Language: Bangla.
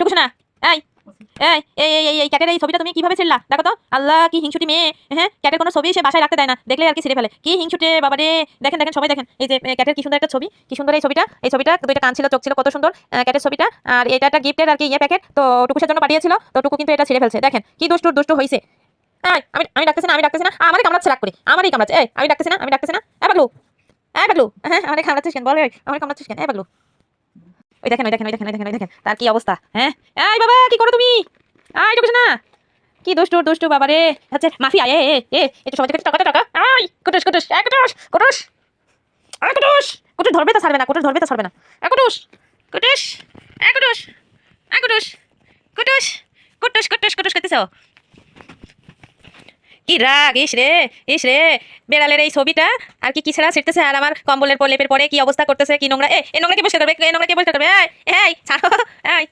এটুকু শোনা। এই এই এই এই এই এই ক্যাটের এই ছবিটা তুমি কীভাবে ছিড়লা? দেখো তো, আল্লাহ কি হিংসুটি মেয়ে। হ্যাঁ ক্যাটের কোনো ছবি সে বাসায় রাখতে দেয় না। দেখলে আর কি ছিঁড়ে ফেলে। কি হিংসুটে বাবারে। দেখেন দেখেন, সবাই দেখেন। এই যে ক্যাটের কি সুন্দর একটা ছবি। কি সুন্দর এই ছবিটা। এই ছবিটা দুইটা কান ছিল, চোখ ছিল, কত সুন্দর ক্যাটের ছবিটা। আর এটা একটা গিফটের আর কি ইয়ে প্যাকেট তো টুকুসের জন্য পাঠিয়েছিল। তো টুকু কিন্তু এটা ছিঁড়ে ফেলছে। দেখেন, কি দুষ্টু দুষ্টু হয়েছে আমি আমি ডাকতেছি না, আমি ডাকতেছি না। আমারই কামড়াচ্ছে, রাগ করে। আমারই কামড়াচ্ছে। এই, আমি ডাকতেছি না, আমি ডাকতেছি না। এ পাগলু। এ পাগলু। হ্যাঁ আমারে কামড়াচ্ছিস কেন? বল আমারে কামড়াচ্ছিস কেন? এ পাগলু। ওই দেখেন ওই দেখেন ওই দেখেন ওই দেখেন ওই দেখেন। তার কি অবস্থা হ্যাঁ? এই বাবা, কি করো তুমি? আই টুকুস না। কি দুষ্টু দুষ্টু বাবা রে। আচ্ছা মাফি, আয়, এ এ একটু সবাই থেকে টাকা টাকা I Kutus Kutus, A, Kutus Kutus. I Kutus. Kutus ধরবে তো, ছাড়বে না, কুটুস ধরবে তো, ছাড়বে না। এ, কুটুস কুটুস, এ কুটুস এ, কুটুস কুটুস কুটুস কুটুস কুটুস করতেছ কি রাগ ইস রে ইস রে, বেড়ালের এই ছবিটা? আর কি ছেড়া ছিটতেছে আর আমার কম্বলের পর লেপের পরে কি অবস্থা করতেছে কি নোংরা? এ নোংরা কি পরিষ্কার করবে এ নোংরা কি পরিষ্কার করবে হ্যাঁ হ্যাঁ ছাড়ো, এই